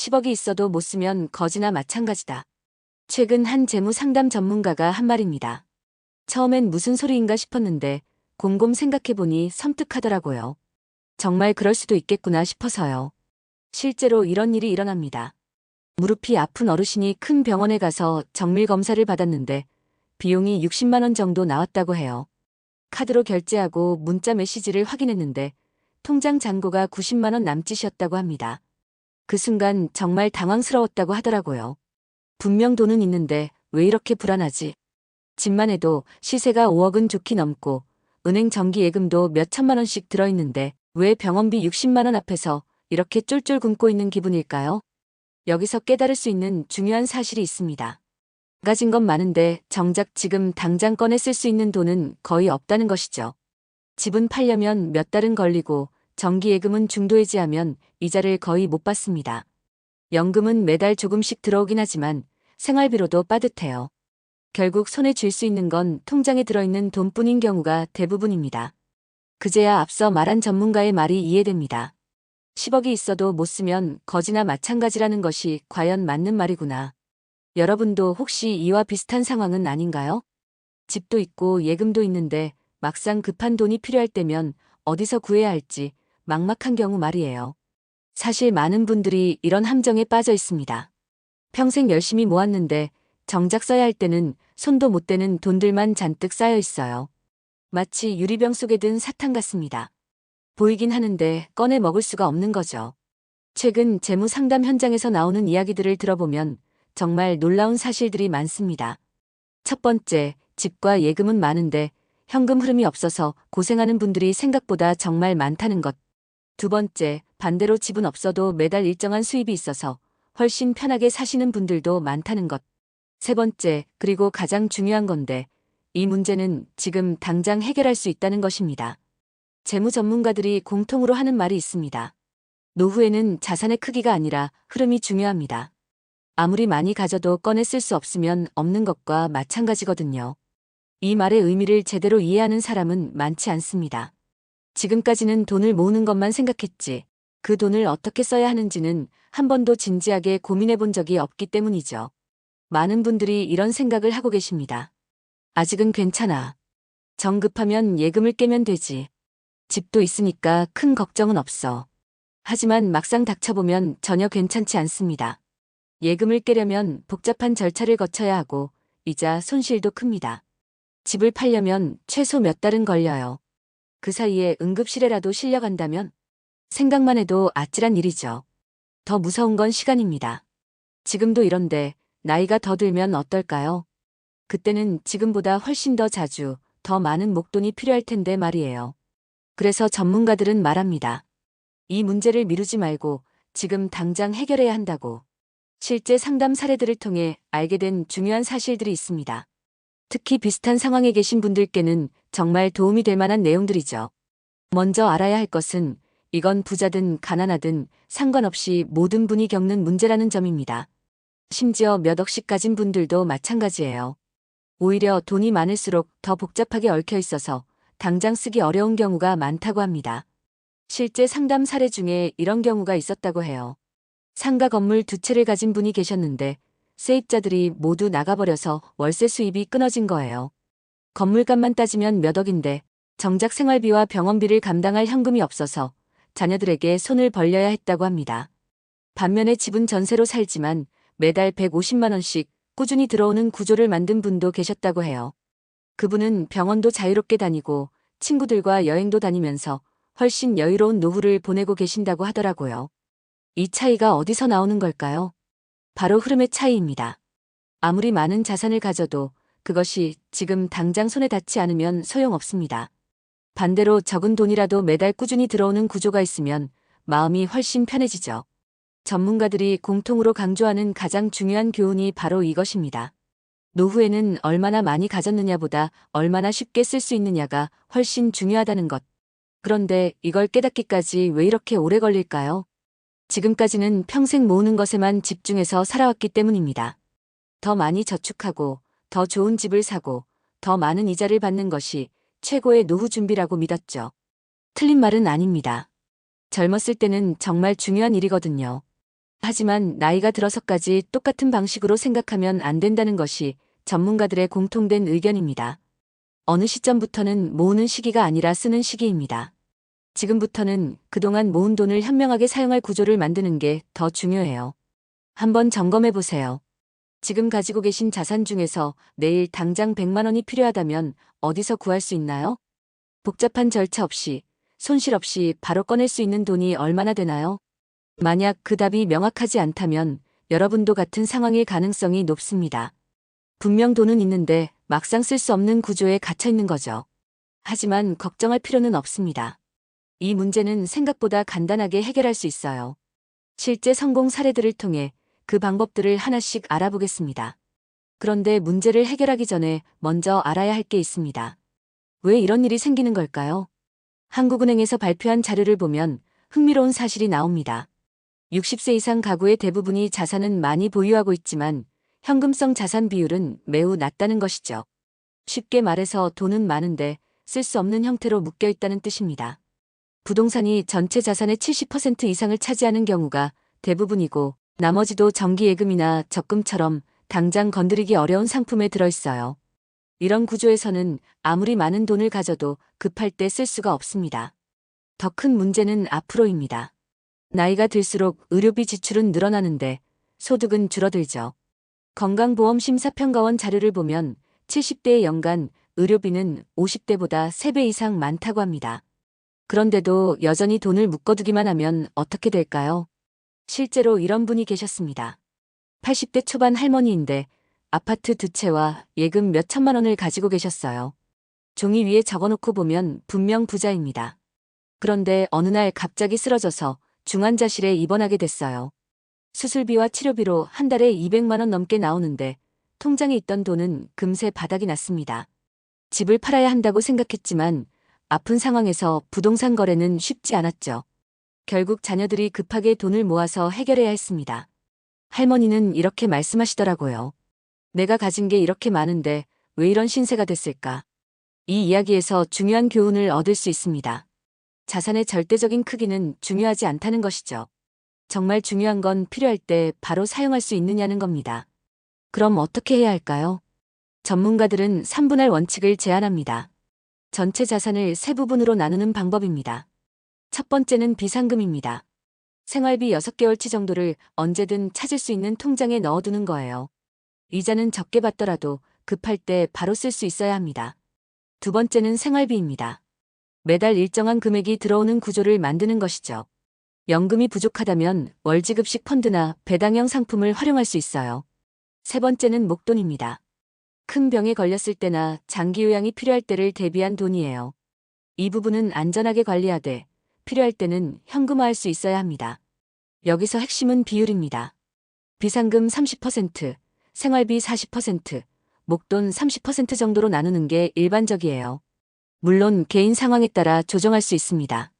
10억이 있어도 못 쓰면 거지나 마찬가지다. 최근 한 재무 상담 전문가가 한 말입니다. 처음엔 무슨 소리인가 싶었는데 곰곰 생각해보니 섬뜩하더라고요. 정말 그럴 수도 있겠구나 싶어서요. 실제로 이런 일이 일어납니다. 무릎이 아픈 어르신이 큰 병원에 가서 정밀 검사를 받았는데 비용이 60만 원 정도 나왔다고 해요. 카드로 결제하고 문자 메시지를 확인했는데 통장 잔고가 90만 원 남짓이었다고 합니다. 그 순간 정말 당황스러웠다고 하더라고요. 분명 돈은 있는데 왜 이렇게 불안하지? 집만 해도 시세가 5억은 좋게 넘고 은행 정기 예금도 몇 천만 원씩 들어있는데 왜 병원비 60만 원 앞에서 이렇게 쫄쫄 굶고 있는 기분일까요? 여기서 깨달을 수 있는 중요한 사실이 있습니다. 가진 건 많은데 정작 지금 당장 꺼내 쓸 수 있는 돈은 거의 없다는 것이죠. 집은 팔려면 몇 달은 걸리고 정기예금은 중도해지하면 이자를 거의 못 받습니다. 연금은 매달 조금씩 들어오긴 하지만 생활비로도 빠듯해요. 결국 손에 쥘 수 있는 건 통장에 들어있는 돈뿐인 경우가 대부분입니다. 그제야 앞서 말한 전문가의 말이 이해됩니다. 10억이 있어도 못 쓰면 거지나 마찬가지라는 것이 과연 맞는 말이구나. 여러분도 혹시 이와 비슷한 상황은 아닌가요? 집도 있고 예금도 있는데 막상 급한 돈이 필요할 때면 어디서 구해야 할지 막막한 경우 말이에요. 사실 많은 분들이 이런 함정에 빠져 있습니다. 평생 열심히 모았는데 정작 써야 할 때는 손도 못 대는 돈들만 잔뜩 쌓여 있어요. 마치 유리병 속에 든 사탕 같습니다. 보이긴 하는데 꺼내 먹을 수가 없는 거죠. 최근 재무 상담 현장에서 나오는 이야기들을 들어보면 정말 놀라운 사실들이 많습니다. 첫 번째, 집과 예금은 많은데 현금 흐름이 없어서 고생하는 분들이 생각보다 정말 많다는 것. 두 번째, 반대로 집은 없어도 매달 일정한 수입이 있어서 훨씬 편하게 사시는 분들도 많다는 것. 세 번째, 그리고 가장 중요한 건데, 이 문제는 지금 당장 해결할 수 있다는 것입니다. 재무 전문가들이 공통으로 하는 말이 있습니다. 노후에는 자산의 크기가 아니라 흐름이 중요합니다. 아무리 많이 가져도 꺼내 쓸 수 없으면 없는 것과 마찬가지거든요. 이 말의 의미를 제대로 이해하는 사람은 많지 않습니다. 지금까지는 돈을 모으는 것만 생각했지, 그 돈을 어떻게 써야 하는지는 한 번도 진지하게 고민해 본 적이 없기 때문이죠. 많은 분들이 이런 생각을 하고 계십니다. 아직은 괜찮아. 정급하면 예금을 깨면 되지. 집도 있으니까 큰 걱정은 없어. 하지만 막상 닥쳐보면 전혀 괜찮지 않습니다. 예금을 깨려면 복잡한 절차를 거쳐야 하고 이자 손실도 큽니다. 집을 팔려면 최소 몇 달은 걸려요. 그 사이에 응급실에라도 실려간다면 생각만 해도 아찔한 일이죠. 더 무서운 건 시간입니다. 지금도 이런데 나이가 더 들면 어떨까요? 그때는 지금보다 훨씬 더 자주 더 많은 목돈이 필요할 텐데 말이에요. 그래서 전문가들은 말합니다. 이 문제를 미루지 말고 지금 당장 해결해야 한다고. 실제 상담 사례들을 통해 알게 된 중요한 사실들이 있습니다. 특히 비슷한 상황에 계신 분들께는 정말 도움이 될 만한 내용들이죠. 먼저 알아야 할 것은 이건 부자든 가난하든 상관없이 모든 분이 겪는 문제라는 점입니다. 심지어 몇 억씩 가진 분들도 마찬가지예요. 오히려 돈이 많을수록 더 복잡하게 얽혀 있어서 당장 쓰기 어려운 경우가 많다고 합니다. 실제 상담 사례 중에 이런 경우가 있었다고 해요. 상가 건물 두 채를 가진 분이 계셨는데 세입자들이 모두 나가버려서 월세 수입이 끊어진 거예요. 건물값만 따지면 몇 억인데 정작 생활비와 병원비를 감당할 현금이 없어서 자녀들에게 손을 벌려야 했다고 합니다. 반면에 집은 전세로 살지만 매달 150만 원씩 꾸준히 들어오는 구조를 만든 분도 계셨다고 해요. 그분은 병원도 자유롭게 다니고 친구들과 여행도 다니면서 훨씬 여유로운 노후를 보내고 계신다고 하더라고요. 이 차이가 어디서 나오는 걸까요? 바로 흐름의 차이입니다. 아무리 많은 자산을 가져도 그것이 지금 당장 손에 닿지 않으면 소용없습니다. 반대로 적은 돈이라도 매달 꾸준히 들어오는 구조가 있으면 마음이 훨씬 편해지죠. 전문가들이 공통으로 강조하는 가장 중요한 교훈이 바로 이것입니다. 노후에는 얼마나 많이 가졌느냐보다 얼마나 쉽게 쓸 수 있느냐가 훨씬 중요하다는 것. 그런데 이걸 깨닫기까지 왜 이렇게 오래 걸릴까요? 지금까지는 평생 모으는 것에만 집중해서 살아왔기 때문입니다. 더 많이 저축하고, 더 좋은 집을 사고, 더 많은 이자를 받는 것이 최고의 노후 준비라고 믿었죠. 틀린 말은 아닙니다. 젊었을 때는 정말 중요한 일이거든요. 하지만 나이가 들어서까지 똑같은 방식으로 생각하면 안 된다는 것이 전문가들의 공통된 의견입니다. 어느 시점부터는 모으는 시기가 아니라 쓰는 시기입니다. 지금부터는 그동안 모은 돈을 현명하게 사용할 구조를 만드는 게 더 중요해요. 한번 점검해 보세요. 지금 가지고 계신 자산 중에서 내일 당장 100만 원이 필요하다면 어디서 구할 수 있나요? 복잡한 절차 없이, 손실 없이 바로 꺼낼 수 있는 돈이 얼마나 되나요? 만약 그 답이 명확하지 않다면 여러분도 같은 상황일 가능성이 높습니다. 분명 돈은 있는데 막상 쓸 수 없는 구조에 갇혀 있는 거죠. 하지만 걱정할 필요는 없습니다. 이 문제는 생각보다 간단하게 해결할 수 있어요. 실제 성공 사례들을 통해 그 방법들을 하나씩 알아보겠습니다. 그런데 문제를 해결하기 전에 먼저 알아야 할 게 있습니다. 왜 이런 일이 생기는 걸까요? 한국은행에서 발표한 자료를 보면 흥미로운 사실이 나옵니다. 60세 이상 가구의 대부분이 자산은 많이 보유하고 있지만 현금성 자산 비율은 매우 낮다는 것이죠. 쉽게 말해서 돈은 많은데 쓸 수 없는 형태로 묶여 있다는 뜻입니다. 부동산이 전체 자산의 70% 이상을 차지하는 경우가 대부분이고 나머지도 정기예금이나 적금처럼 당장 건드리기 어려운 상품에 들어있어요. 이런 구조에서는 아무리 많은 돈을 가져도 급할 때 쓸 수가 없습니다. 더 큰 문제는 앞으로입니다. 나이가 들수록 의료비 지출은 늘어나는데 소득은 줄어들죠. 건강보험심사평가원 자료를 보면 70대의 연간 의료비는 50대보다 3배 이상 많다고 합니다. 그런데도 여전히 돈을 묶어두기만 하면 어떻게 될까요? 실제로 이런 분이 계셨습니다. 80대 초반 할머니인데 아파트 두 채와 예금 몇 천만 원을 가지고 계셨어요. 종이 위에 적어놓고 보면 분명 부자입니다. 그런데 어느 날 갑자기 쓰러져서 중환자실에 입원하게 됐어요. 수술비와 치료비로 한 달에 200만 원 넘게 나오는데 통장에 있던 돈은 금세 바닥이 났습니다. 집을 팔아야 한다고 생각했지만 아픈 상황에서 부동산 거래는 쉽지 않았죠. 결국 자녀들이 급하게 돈을 모아서 해결해야 했습니다. 할머니는 이렇게 말씀하시더라고요. 내가 가진 게 이렇게 많은데 왜 이런 신세가 됐을까? 이 이야기에서 중요한 교훈을 얻을 수 있습니다. 자산의 절대적인 크기는 중요하지 않다는 것이죠. 정말 중요한 건 필요할 때 바로 사용할 수 있느냐는 겁니다. 그럼 어떻게 해야 할까요? 전문가들은 3분할 원칙을 제안합니다. 전체 자산을 세 부분으로 나누는 방법입니다. 첫 번째는 비상금입니다. 생활비 6개월치 정도를 언제든 찾을 수 있는 통장에 넣어두는 거예요. 이자는 적게 받더라도 급할 때 바로 쓸 수 있어야 합니다. 두 번째는 생활비입니다. 매달 일정한 금액이 들어오는 구조를 만드는 것이죠. 연금이 부족하다면 월지급식 펀드나 배당형 상품을 활용할 수 있어요. 세 번째는 목돈입니다. 큰 병에 걸렸을 때나 장기 요양이 필요할 때를 대비한 돈이에요. 이 부분은 안전하게 관리하되 필요할 때는 현금화할 수 있어야 합니다. 여기서 핵심은 비율입니다. 비상금 30%, 생활비 40%, 목돈 30% 정도로 나누는 게 일반적이에요. 물론 개인 상황에 따라 조정할 수 있습니다.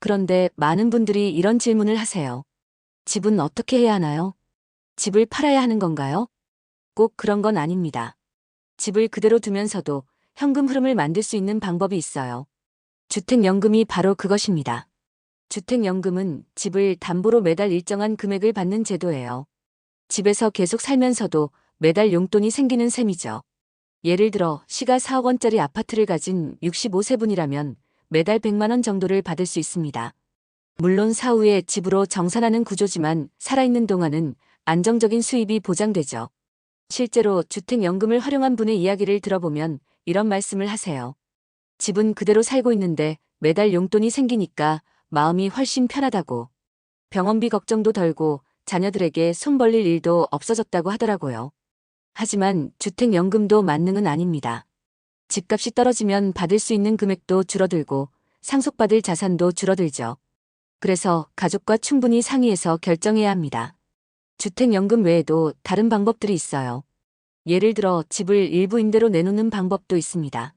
그런데 많은 분들이 이런 질문을 하세요. 집은 어떻게 해야 하나요? 집을 팔아야 하는 건가요? 꼭 그런 건 아닙니다. 집을 그대로 두면서도 현금 흐름을 만들 수 있는 방법이 있어요. 주택연금이 바로 그것입니다. 주택연금은 집을 담보로 매달 일정한 금액을 받는 제도예요. 집에서 계속 살면서도 매달 용돈이 생기는 셈이죠. 예를 들어 시가 4억 원짜리 아파트를 가진 65세 분이라면 매달 100만 원 정도를 받을 수 있습니다. 물론 사후에 집으로 정산하는 구조지만 살아있는 동안은 안정적인 수입이 보장되죠. 실제로 주택연금을 활용한 분의 이야기를 들어보면 이런 말씀을 하세요. 집은 그대로 살고 있는데 매달 용돈이 생기니까 마음이 훨씬 편하다고. 병원비 걱정도 덜고 자녀들에게 손 벌릴 일도 없어졌다고 하더라고요. 하지만 주택연금도 만능은 아닙니다. 집값이 떨어지면 받을 수 있는 금액도 줄어들고 상속받을 자산도 줄어들죠. 그래서 가족과 충분히 상의해서 결정해야 합니다. 주택연금 외에도 다른 방법들이 있어요. 예를 들어 집을 일부 임대로 내놓는 방법도 있습니다.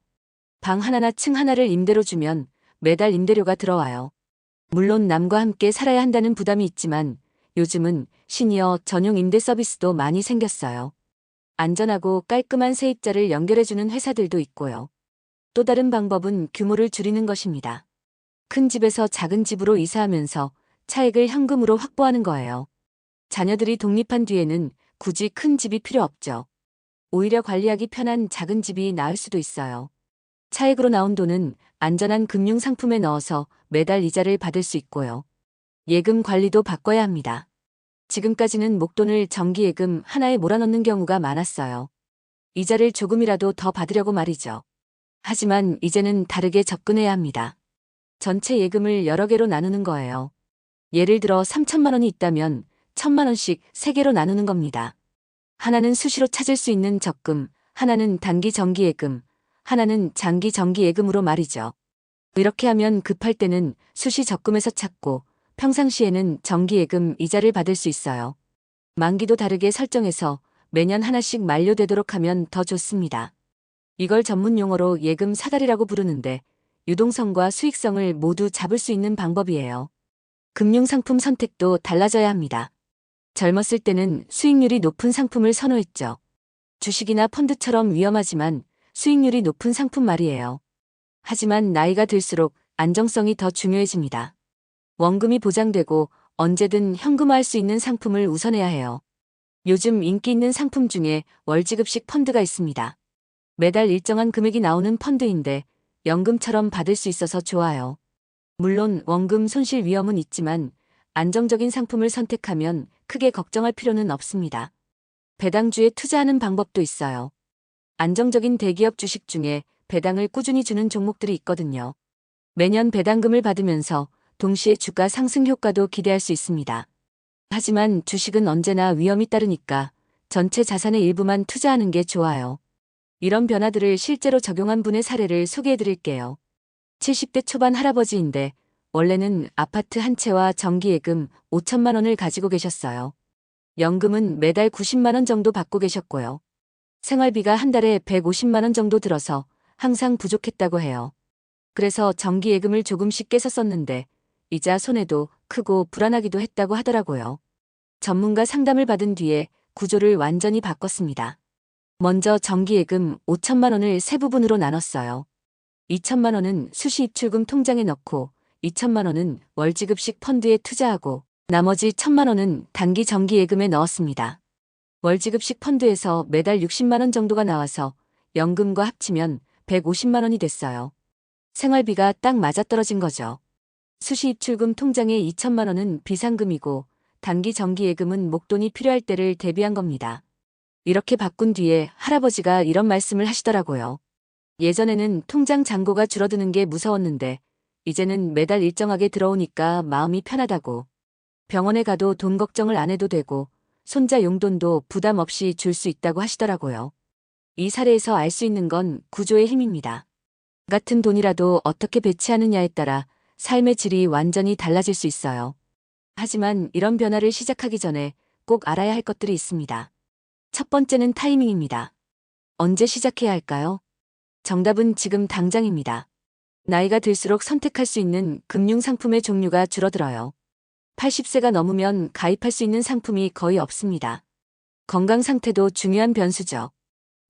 방 하나나 층 하나를 임대로 주면 매달 임대료가 들어와요. 물론 남과 함께 살아야 한다는 부담이 있지만 요즘은 시니어 전용 임대 서비스도 많이 생겼어요. 안전하고 깔끔한 세입자를 연결해주는 회사들도 있고요. 또 다른 방법은 규모를 줄이는 것입니다. 큰 집에서 작은 집으로 이사하면서 차액을 현금으로 확보하는 거예요. 자녀들이 독립한 뒤에는 굳이 큰 집이 필요 없죠. 오히려 관리하기 편한 작은 집이 나을 수도 있어요. 차액으로 나온 돈은 안전한 금융 상품에 넣어서 매달 이자를 받을 수 있고요. 예금 관리도 바꿔야 합니다. 지금까지는 목돈을 정기예금 하나에 몰아넣는 경우가 많았어요. 이자를 조금이라도 더 받으려고 말이죠. 하지만 이제는 다르게 접근해야 합니다. 전체 예금을 여러 개로 나누는 거예요. 예를 들어 3천만 원이 있다면 1 천만 원씩 3개로 나누는 겁니다. 하나는 수시로 찾을 수 있는 적금, 하나는 단기 정기예금, 하나는 장기 정기예금으로 말이죠. 이렇게 하면 급할 때는 수시 적금에서 찾고 평상시에는 정기예금 이자를 받을 수 있어요. 만기도 다르게 설정해서 매년 하나씩 만료되도록 하면 더 좋습니다. 이걸 전문 용어로 예금 사다리라고 부르는데 유동성과 수익성을 모두 잡을 수 있는 방법이에요. 금융상품 선택도 달라져야 합니다. 젊었을 때는 수익률이 높은 상품을 선호했죠. 주식이나 펀드처럼 위험하지만 수익률이 높은 상품 말이에요. 하지만 나이가 들수록 안정성이 더 중요해집니다. 원금이 보장되고 언제든 현금화할 수 있는 상품을 우선해야 해요. 요즘 인기 있는 상품 중에 월지급식 펀드가 있습니다. 매달 일정한 금액이 나오는 펀드인데 연금처럼 받을 수 있어서 좋아요. 물론 원금 손실 위험은 있지만 안정적인 상품을 선택하면 크게 걱정할 필요는 없습니다. 배당주에 투자하는 방법도 있어요. 안정적인 대기업 주식 중에 배당을 꾸준히 주는 종목들이 있거든요. 매년 배당금을 받으면서 동시에 주가 상승 효과도 기대할 수 있습니다. 하지만 주식은 언제나 위험이 따르니까 전체 자산의 일부만 투자하는 게 좋아요. 이런 변화들을 실제로 적용한 분의 사례를 소개해 드릴게요. 70대 초반 할아버지인데 원래는 아파트 한 채와 정기예금 5천만 원을 가지고 계셨어요. 연금은 매달 90만 원 정도 받고 계셨고요. 생활비가 한 달에 150만 원 정도 들어서 항상 부족했다고 해요. 그래서 정기예금을 조금씩 깨서 썼는데 이자 손해도 크고 불안하기도 했다고 하더라고요. 전문가 상담을 받은 뒤에 구조를 완전히 바꿨습니다. 먼저 정기예금 5천만 원을 세 부분으로 나눴어요. 2천만 원은 수시 입출금 통장에 넣고 2천만 원은 월지급식 펀드에 투자하고 나머지 1천만 원은 단기 정기 예금에 넣었습니다. 월지급식 펀드에서 매달 60만 원 정도가 나와서 연금과 합치면 150만 원이 됐어요. 생활비가 딱 맞아떨어진 거죠. 수시 입출금 통장에 2천만 원은 비상금이고 단기 정기예금은 목돈이 필요할 때를 대비한 겁니다. 이렇게 바꾼 뒤에 할아버지가 이런 말씀을 하시더라고요. 예전에는 통장 잔고가 줄어드는 게 무서웠는데 이제는 매달 일정하게 들어오니까 마음이 편하다고. 병원에 가도 돈 걱정을 안 해도 되고 손자 용돈도 부담 없이 줄 수 있다고 하시더라고요. 이 사례에서 알 수 있는 건 구조의 힘입니다. 같은 돈이라도 어떻게 배치하느냐에 따라 삶의 질이 완전히 달라질 수 있어요. 하지만 이런 변화를 시작하기 전에 꼭 알아야 할 것들이 있습니다. 첫 번째는 타이밍입니다. 언제 시작해야 할까요? 정답은 지금 당장입니다. 나이가 들수록 선택할 수 있는 금융상품의 종류가 줄어들어요. 80세가 넘으면 가입할 수 있는 상품이 거의 없습니다. 건강 상태도 중요한 변수죠.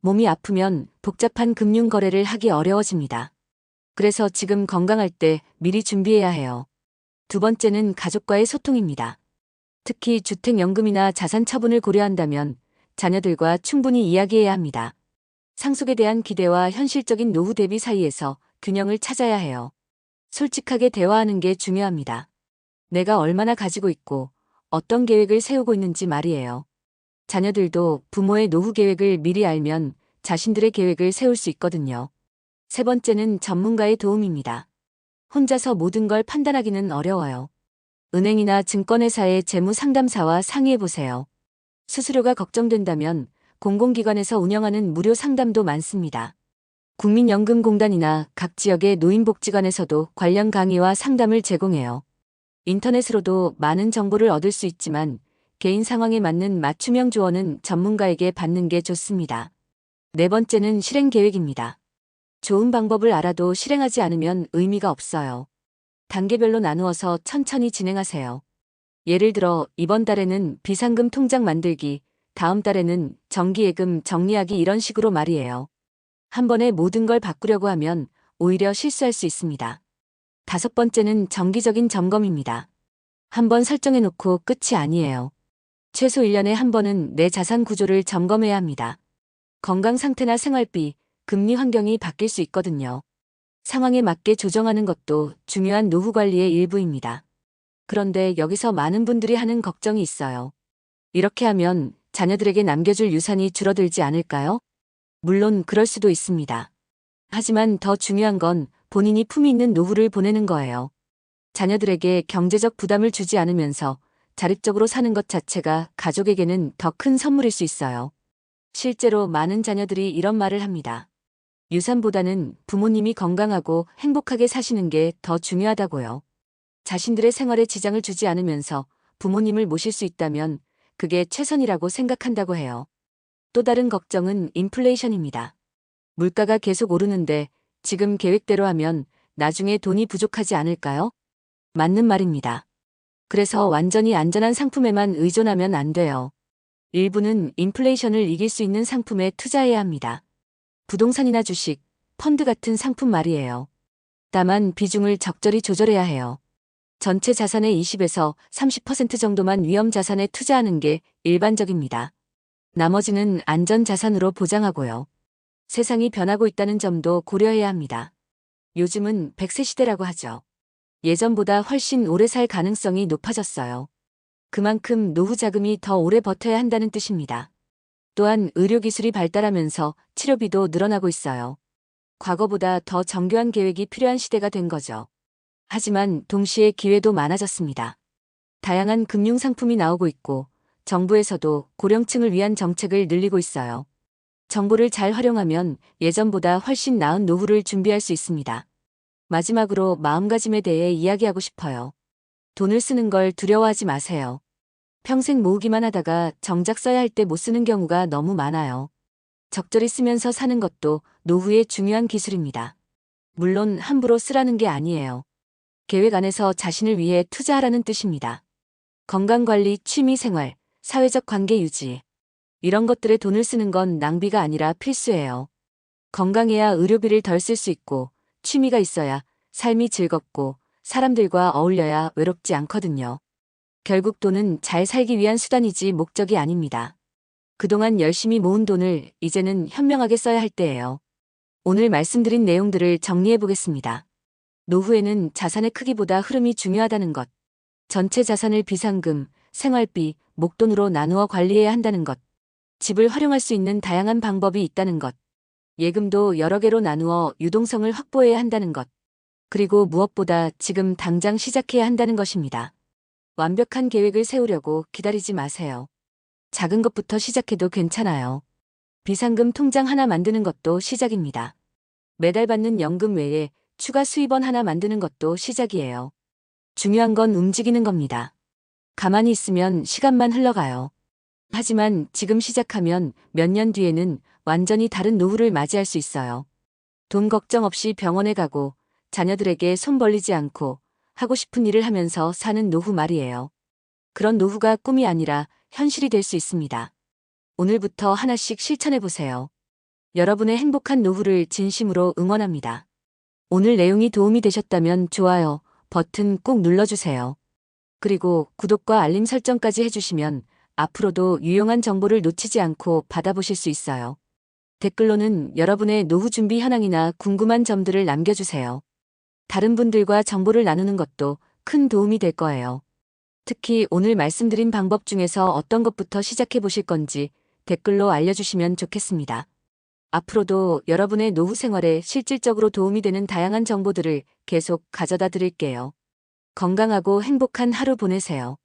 몸이 아프면 복잡한 금융 거래를 하기 어려워집니다. 그래서 지금 건강할 때 미리 준비해야 해요. 두 번째는 가족과의 소통입니다. 특히 주택연금이나 자산 처분을 고려한다면 자녀들과 충분히 이야기해야 합니다. 상속에 대한 기대와 현실적인 노후 대비 사이에서 균형을 찾아야 해요. 솔직하게 대화하는 게 중요합니다. 내가 얼마나 가지고 있고 어떤 계획을 세우고 있는지 말이에요. 자녀들도 부모의 노후 계획을 미리 알면 자신들의 계획을 세울 수 있거든요. 세 번째는 전문가의 도움입니다. 혼자서 모든 걸 판단하기는 어려워요. 은행이나 증권회사의 재무 상담사와 상의해보세요. 수수료가 걱정된다면 공공기관에서 운영하는 무료 상담도 많습니다. 국민연금공단이나 각 지역의 노인복지관에서도 관련 강의와 상담을 제공해요. 인터넷으로도 많은 정보를 얻을 수 있지만 개인 상황에 맞는 맞춤형 조언은 전문가에게 받는 게 좋습니다. 네 번째는 실행 계획입니다. 좋은 방법을 알아도 실행하지 않으면 의미가 없어요. 단계별로 나누어서 천천히 진행하세요. 예를 들어 이번 달에는 비상금 통장 만들기, 다음 달에는 정기예금 정리하기 이런 식으로 말이에요. 한 번에 모든 걸 바꾸려고 하면 오히려 실수할 수 있습니다. 다섯 번째는 정기적인 점검입니다. 한 번 설정해 놓고 끝이 아니에요. 최소 1년에 한 번은 내 자산 구조를 점검해야 합니다. 건강 상태나 생활비, 금리 환경이 바뀔 수 있거든요. 상황에 맞게 조정하는 것도 중요한 노후 관리의 일부입니다. 그런데 여기서 많은 분들이 하는 걱정이 있어요. 이렇게 하면 자녀들에게 남겨줄 유산이 줄어들지 않을까요? 물론 그럴 수도 있습니다. 하지만 더 중요한 건 본인이 품위 있는 노후를 보내는 거예요. 자녀들에게 경제적 부담을 주지 않으면서 자립적으로 사는 것 자체가 가족에게는 더 큰 선물일 수 있어요. 실제로 많은 자녀들이 이런 말을 합니다. 유산보다는 부모님이 건강하고 행복하게 사시는 게 더 중요하다고요. 자신들의 생활에 지장을 주지 않으면서 부모님을 모실 수 있다면 그게 최선이라고 생각한다고 해요. 또 다른 걱정은 인플레이션입니다. 물가가 계속 오르는데 지금 계획대로 하면 나중에 돈이 부족하지 않을까요? 맞는 말입니다. 그래서 완전히 안전한 상품에만 의존하면 안 돼요. 일부는 인플레이션을 이길 수 있는 상품에 투자해야 합니다. 부동산이나 주식, 펀드 같은 상품 말이에요. 다만 비중을 적절히 조절해야 해요. 전체 자산의 20에서 30% 정도만 위험 자산에 투자하는 게 일반적입니다. 나머지는 안전 자산으로 보장하고요. 세상이 변하고 있다는 점도 고려해야 합니다. 요즘은 100세 시대라고 하죠. 예전보다 훨씬 오래 살 가능성이 높아졌어요. 그만큼 노후 자금이 더 오래 버텨야 한다는 뜻입니다. 또한 의료기술이 발달하면서 치료비도 늘어나고 있어요. 과거보다 더 정교한 계획이 필요한 시대가 된 거죠. 하지만 동시에 기회도 많아졌습니다. 다양한 금융 상품이 나오고 있고 정부에서도 고령층을 위한 정책을 늘리고 있어요. 정보를 잘 활용하면 예전보다 훨씬 나은 노후를 준비할 수 있습니다. 마지막으로 마음가짐에 대해 이야기하고 싶어요. 돈을 쓰는 걸 두려워하지 마세요. 평생 모으기만 하다가 정작 써야 할 때 못 쓰는 경우가 너무 많아요. 적절히 쓰면서 사는 것도 노후의 중요한 기술입니다. 물론 함부로 쓰라는 게 아니에요. 계획 안에서 자신을 위해 투자하라는 뜻입니다. 건강관리, 취미생활, 사회적 관계 유지. 이런 것들에 돈을 쓰는 건 낭비가 아니라 필수예요. 건강해야 의료비를 덜 쓸 수 있고, 취미가 있어야 삶이 즐겁고, 사람들과 어울려야 외롭지 않거든요. 결국 돈은 잘 살기 위한 수단이지 목적이 아닙니다. 그동안 열심히 모은 돈을 이제는 현명하게 써야 할 때예요. 오늘 말씀드린 내용들을 정리해 보겠습니다. 노후에는 자산의 크기보다 흐름이 중요하다는 것. 전체 자산을 비상금, 생활비, 목돈으로 나누어 관리해야 한다는 것. 집을 활용할 수 있는 다양한 방법이 있다는 것. 예금도 여러 개로 나누어 유동성을 확보해야 한다는 것. 그리고 무엇보다 지금 당장 시작해야 한다는 것입니다. 완벽한 계획을 세우려고 기다리지 마세요. 작은 것부터 시작해도 괜찮아요. 비상금 통장 하나 만드는 것도 시작입니다. 매달 받는 연금 외에 추가 수입원 하나 만드는 것도 시작이에요. 중요한 건 움직이는 겁니다. 가만히 있으면 시간만 흘러가요. 하지만 지금 시작하면 몇 년 뒤에는 완전히 다른 노후를 맞이할 수 있어요. 돈 걱정 없이 병원에 가고 자녀들에게 손 벌리지 않고 하고 싶은 일을 하면서 사는 노후 말이에요. 그런 노후가 꿈이 아니라 현실이 될 수 있습니다. 오늘부터 하나씩 실천해 보세요. 여러분의 행복한 노후를 진심으로 응원합니다. 오늘 내용이 도움이 되셨다면 좋아요 버튼 꼭 눌러주세요. 그리고 구독과 알림 설정까지 해주시면 앞으로도 유용한 정보를 놓치지 않고 받아보실 수 있어요. 댓글로는 여러분의 노후 준비 현황이나 궁금한 점들을 남겨주세요. 다른 분들과 정보를 나누는 것도 큰 도움이 될 거예요. 특히 오늘 말씀드린 방법 중에서 어떤 것부터 시작해 보실 건지 댓글로 알려주시면 좋겠습니다. 앞으로도 여러분의 노후 생활에 실질적으로 도움이 되는 다양한 정보들을 계속 가져다 드릴게요. 건강하고 행복한 하루 보내세요.